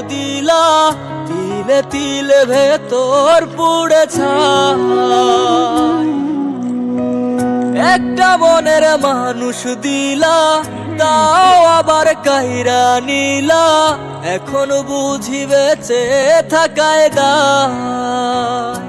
দিলা, তিলে তিলে ভেতর একটা বনের মানুষ দিলা, তাও আবার কাইরা নিলা। এখন বুঝি বেঁচে থাকায় দায়।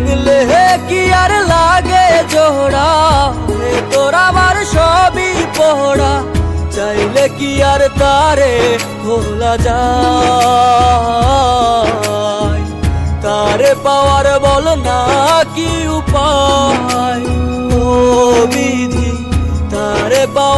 ভাঙলে কি আর লাগে জোড়া ভেতর আমার সবই পোড়া চাইলে কি আর তারে ভোলা যায়? তারে পাওয়ার বল না কি উপায়? ও বিধি, তারে পাওয়ার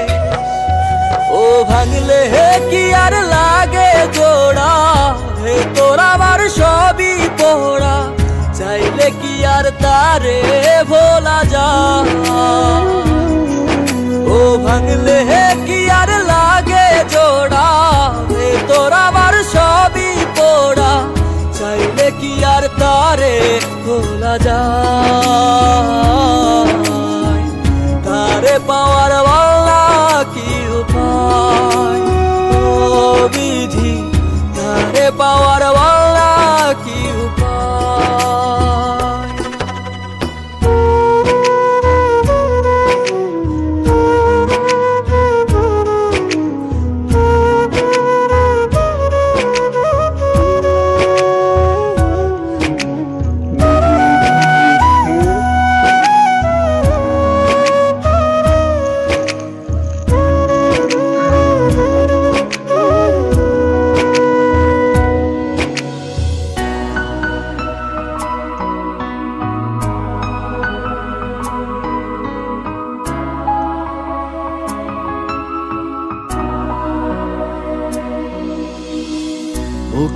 তারে ভোলা যা। ও ভাঙলে কি আর লাগে জোড়া? তোর আমার সবই পোড়া। চাইলে কি আর তারে ভোলা যা তারে পাওয়ার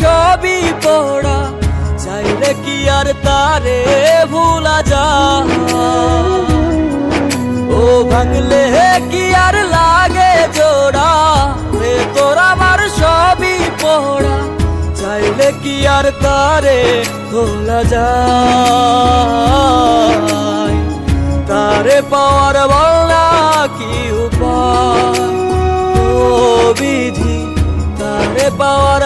সবই পোড়া চাইলে কি আর তারে ভুলা যা ও ভাগলে হে কি আর লাগে জোড়া, হে তোর আবার সবই পোড়া চাইলে কি আর তারে ভোলা যায়? তারে পাওয়ার বলা কি উপায়? ও বিধি, তারে পাওয়ার